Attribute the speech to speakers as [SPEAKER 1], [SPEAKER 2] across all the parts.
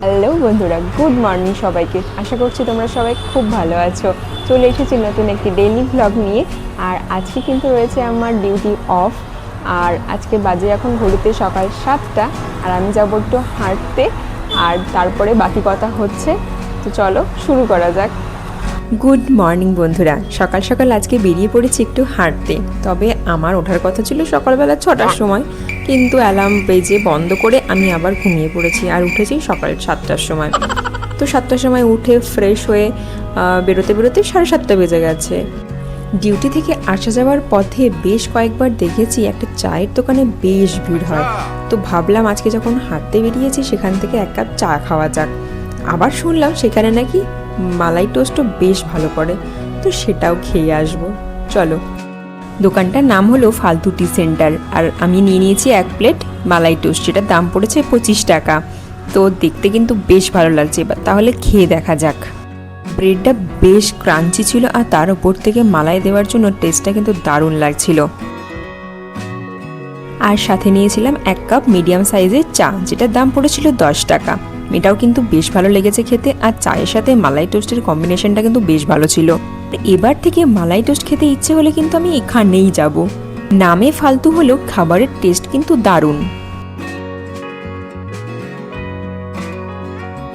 [SPEAKER 1] Hello বন্ধুরা, good morning সবাইকে। আশা করছি তোমরা সবাই খুব ভালো আছো। চলে এসেছি নতুন একটি ডেইলি ব্লগ নিয়ে। আর আজকে কিন্তু রয়েছে আমার ডিউটি অফ আর আজকে বাজে এখন ঘড়িতে সকাল সাতটা। আর আমি যাব একটু হাঁটতে। আর তারপরে বাকি কথা হচ্ছে। তো চলো শুরু করা যাক। গুড মর্নিং বন্ধুরা, সকাল সকাল আজকে বেরিয়ে পড়েছি একটু হাঁটতে। তবে আমার ওঠার কথা ছিল সকালবেলা ছটার সময়। কিন্তু অ্যালার্ম বেজে বন্ধ করে আমি আবার ঘুমিয়ে পড়েছি আর উঠেছি সকাল সাতটার সময়। তো সাতটার সময় উঠে ফ্রেশ হয়ে বেরোতে বেরোতে সাড়ে সাতটা বেজে গেছে। ডিউটি থেকে আসা যাওয়ার পথে বেশ কয়েকবার দেখেছি একটা চায়ের দোকানে বেশ ভিড় হয়। তো ভাবলাম আজকে যখন হাঁটতে বেরিয়েছি সেখান থেকে এক কাপ চা খাওয়া যাক। আবার শুনলাম সেখানে নাকি মালাই টোস্টও বেশ ভালো করে। তো সেটাও খেয়ে আসব। চলো। দোকানটার নাম হলো ফালতু টি সেন্টার। আর আমি নিয়ে নিয়েছি এক প্লেট মালাই টোস্ট, যেটার দাম পড়েছে পঁচিশ টাকা। তো দেখতে কিন্তু বেশ ভালো লাগছে। এবার তাহলে খেয়ে দেখা যাক। ব্রেডটা বেশ ক্রাঞ্চি ছিল আর তার উপর থেকে মালাই দেওয়ার জন্য টেস্টটা কিন্তু দারুণ লাগছিল। আর সাথে নিয়েছিলাম এক কাপ মিডিয়াম সাইজের চা, যেটার দাম পড়েছিল দশ টাকা। এটাও কিন্তু বেশ ভালো লেগেছে খেতে। আর চায়ের সাথে মালাই টোস্টের কম্বিনেশনটা কিন্তু বেশ ভালো ছিল। এবার থেকে মালাই টোস্ট খেতে ইচ্ছে হলে কিন্তু আমি এখানেই যাব। নামে ফালতু হলেও খাবারের টেস্ট কিন্তু দারুণ।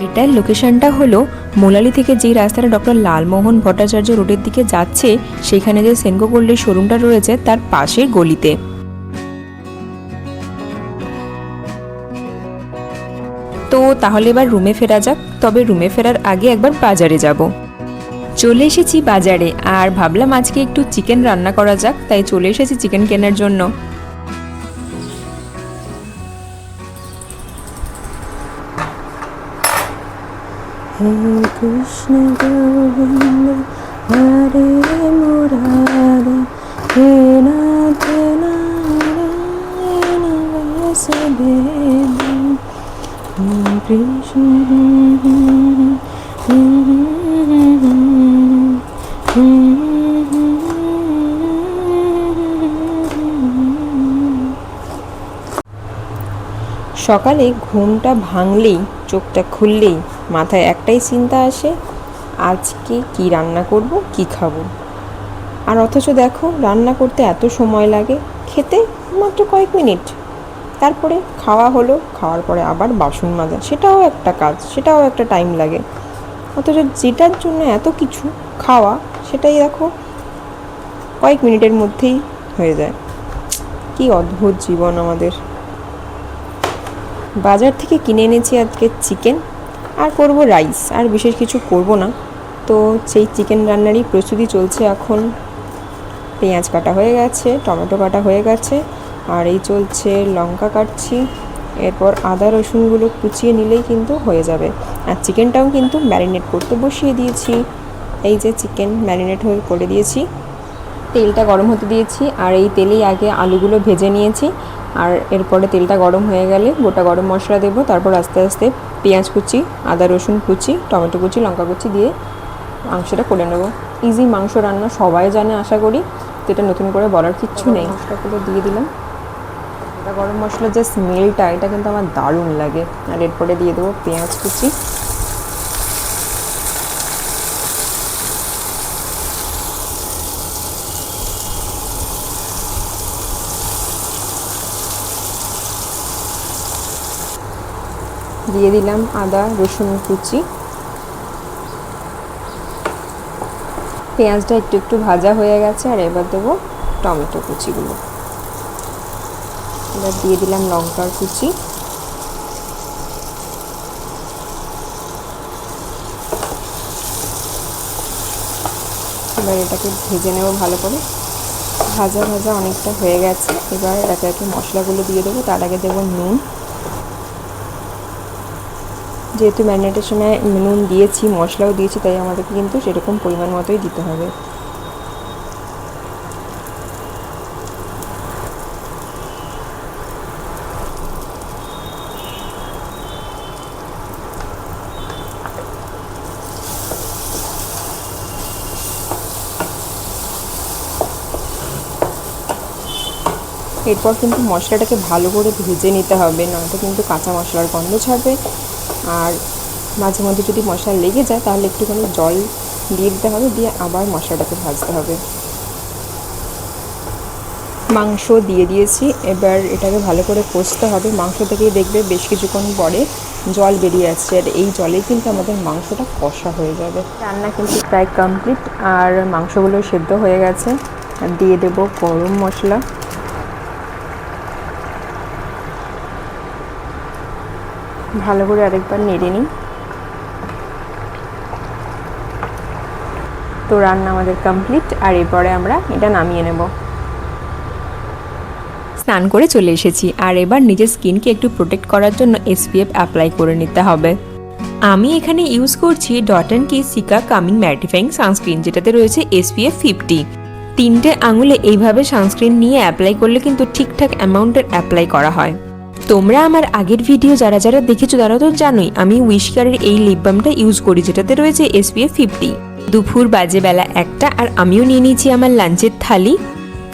[SPEAKER 1] এটার লোকেশনটা হলো মোলালি থেকে যেই রাস্তাটা ডক্টর লালমোহন ভট্টাচার্য রোডের দিকে যাচ্ছে, সেখানে যে সেনকো গোল্ডের শোরুমটা রয়েছে, তার পাশের গলিতে। তো তাহলে এবার রুমে ফেরা যাক, তবে রুমে ফেরার আগে একবার বাজারে যাব। চলে এসেছি বাজারে। আর ভাবলাম আজকে একটু চিকেন রান্না করা যাক, তাই চলে এসেছি চিকেন কেনার জন্য।
[SPEAKER 2] কৃষ্ণ।
[SPEAKER 1] সকালে ঘুমটা ভাঙলেই, চোখটা খুললেই মাথায় একটাই চিন্তা আসে, আজকে কি রান্না করব, কি খাব? আর অথচ দেখো, রান্না করতে এত সময় লাগে, খেতে মাত্র কয়েক মিনিট। তারপরে খাওয়া হলো, খাওয়ার পরে আবার বাসন মাজা, সেটাও একটা কাজ, সেটাও একটা টাইম লাগে। অথচ যেটার জন্য এত কিছু খাওয়া, সেটাই দেখো কয়েক মিনিটের মধ্যেই হয়ে যায়। কি অদ্ভুত জীবন আমাদের। বাজার থেকে কিনে এনেছি আজকে চিকেন। আর করব রাইস, আর বিশেষ কিছু করব না। তো সেই চিকেন রান্নারই প্রস্তুতি চলছে এখন। পেঁয়াজ কাটা হয়ে গেছে, টমেটো কাটা হয়ে গেছে, আর এই চলছে লঙ্কা কাটছি। এরপর আদা রসুনগুলো কুচিয়ে নিলেই কিন্তু হয়ে যাবে। আর চিকেনটাও কিন্তু ম্যারিনেট করতে বসিয়ে দিয়েছি। এই যে চিকেন ম্যারিনেট হয়ে করে দিয়েছি। তেলটা গরম হতে দিয়েছি, আর এই তেলেই আগে আলুগুলো ভেজে নিয়েছি। আর এরপরে তেলটা গরম হয়ে গেলে গোটা গরম মশলা দেবো তারপর আস্তে আস্তে পেঁয়াজ কুচি আদা রসুন কুচি টমেটো কুচি লঙ্কা কুচি দিয়ে মাংসটা করে নেব। ইজি মাংস রান্না সবাই জানে আশা করি তো এটা নতুন করে বলার কিচ্ছু নেই। মশলাগুলো দিয়ে দিলাম। গোটা গরম মশলার যে স্মেলটা এটা কিন্তু আমার দারুণ লাগে। আর এরপরে দিয়ে দেবো পেঁয়াজ কুচি। দিয়ে দিলাম আদা, রসুন কুচি। পেঁয়াজটা একটু একটু ভাজা হয়ে গেছে, আর এবার দেবো টমেটো কুচিগুলো। এবার দিয়ে দিলাম লঙ্কার কুচি। এবার এটাকে ভেজে নেব ভালো করে। ভাজা ভাজা অনেকটা হয়ে গেছে, এবার একে একে মশলাগুলো দিয়ে দেবো। তার আগে দেবো নুন। যেহেতু ম্যারিনেটের সময় নুন দিয়েছি, মশলাও দিয়েছি, তাই আমাদেরকে কিন্তু সেরকম পরিমাণ মতোই দিতে হবে। এরপর কিন্তু মশলাটাকে ভালো করে ভেজে নিতে হবে, নয়তো কিন্তু কাঁচা মশলার গন্ধ ছাড়বে। আর মাঝে মধ্যে যদি মশলা লেগে যায়, তাহলে একটুখানি জল দিয়ে দিতে হবে, দিয়ে আবার মশলাটাকে ভাজতে হবে। মাংস দিয়ে দিয়েছি, এবার এটাকে ভালো করে কষতে হবে। মাংস থেকেই দেখবে বেশ কিছুক্ষণ পরে জল বেরিয়ে আসছে, আর এই জলে কিন্তু আমাদের মাংসটা কষা হয়ে যাবে। রান্না কিন্তু প্রায় কমপ্লিট আর মাংসগুলো সেদ্ধ হয়ে গেছে। দিয়ে দেব গরম মশলা। ভালো করে আরেকবার নেড়ে নিই। তো রান্না আমাদের কমপ্লিট আর এরপরে আমরা এটা নামিয়ে নেব। স্নান করে চলে এসেছি, আর এবার নিজের স্কিনকে একটু প্রোটেক্ট করার জন্য এসপিএফ অ্যাপ্লাই করে নিতে হবে। আমি এখানে ইউজ করছি dot and key cica calming mattifying sunscreen যেটাতে রয়েছে এসপিএফ ফিফটি তিনটে আঙুলে এইভাবে সানস্ক্রিন নিয়ে অ্যাপ্লাই করলে কিন্তু ঠিকঠাক অ্যামাউন্টের অ্যাপ্লাই করা হয়। তোমরা আমার আগের ভিডিও যারা যারা দেখেছ তারা তো জানোই, আমি উইশকারের এই লিপ বামটা ইউজ করি, যেটাতে রয়েছে এসপিএফ ফিফটি দুপুর বাজে বেলা একটা আর আমিও নিয়ে নিয়েছি আমার লাঞ্চের থালি।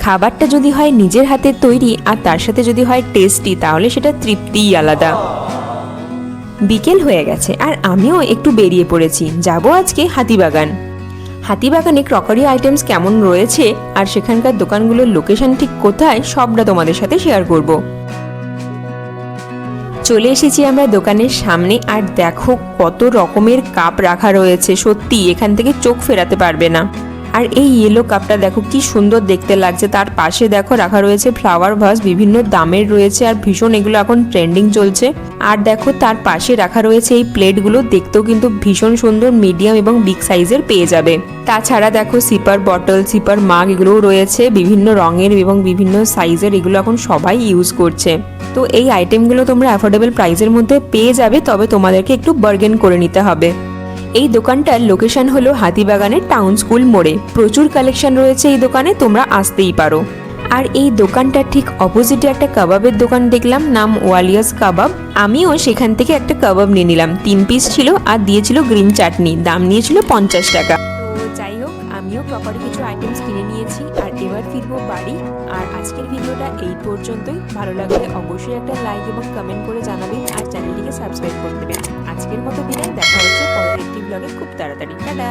[SPEAKER 1] খাবারটা যদি হয় নিজের হাতে তৈরি আর তার সাথে যদি হয় টেস্টি তাহলে সেটা তৃপ্তিই আলাদা। বিকেল হয়ে গেছে আর আমিও একটু বেরিয়ে পড়েছি। যাব আজকে হাতিবাগান। হাতিবাগানে ক্রকারি আইটেমস কেমন রয়েছে আর সেখানকার দোকানগুলোর লোকেশন ঠিক কোথায়, সবটা তোমাদের সাথে শেয়ার করব। চলে এসেছি আমরা দোকানের সামনে আর দেখো কত রকমের কাপ রাখা রয়েছে। সত্যি, এখান থেকে চোখ ফেরাতে পারবে না। আর এই ইয়েলো কাপটা দেখো কি সুন্দর দেখতে লাগছে। তার পাশে দেখো রাখা রয়েছে ফ্লাওয়ার ভাস বিভিন্ন দামের রয়েছে আর ভীষণ এগুলো এখন ট্রেন্ডিং চলছে। আর দেখো তার পাশে রাখা রয়েছে এই প্লেটগুলো দেখতেও কিন্তু ভীষণ সুন্দর মিডিয়াম এবং বিগ সাইজের পেয়ে যাবে। তাছাড়া দেখো সিপার বটল সিপার মাগ এগুলোও রয়েছে। বিভিন্ন রঙের এবং বিভিন্ন সাইজের এগুলো এখন সবাই ইউজ করছে। তো এই আইটেমগুলো তোমরা অ্যাফোর্ডেবল প্রাইসের মধ্যে পেয়ে যাবে, তবে তোমাদেরকে একটু বার্গেন করে নিতে হবে। এই দোকানটার লোকেশন হলো হাতিবাগানের টাউন স্কুল মোড়ে। প্রচুর কালেকশন রয়েছে এই দোকানে, তোমরা আসতেই পারো। আর এই দোকানটার ঠিক অপোজিটে একটা কাবাবের দোকান দেখলাম, নাম ওয়ালিয়াস কাবাব। আমিও সেখান থেকে একটা কাবাব নিয়ে নিলাম। তিন পিস ছিল আর দিয়েছিল গ্রিন চাটনি দাম নিয়েছিল পঞ্চাশ টাকা। তো যাই আমিও প্রপারলি কিছু আইটেমস কিনে নিয়েছি। আর এবার ফিরবো বাড়ি। আর আজকের ভিডিওটা এই পর্যন্তই। ভালো লাগলে অবশ্যই একটা লাইক এবং কমেন্ট করে জানাবেন। আর চ্যানেলটিকে সাবস্ক্রাইব করে দেবেন। আজকের মতো দিনে দেখা হচ্ছে পরের একটি ব্লগে খুব তাড়াতাড়ি। টাটা!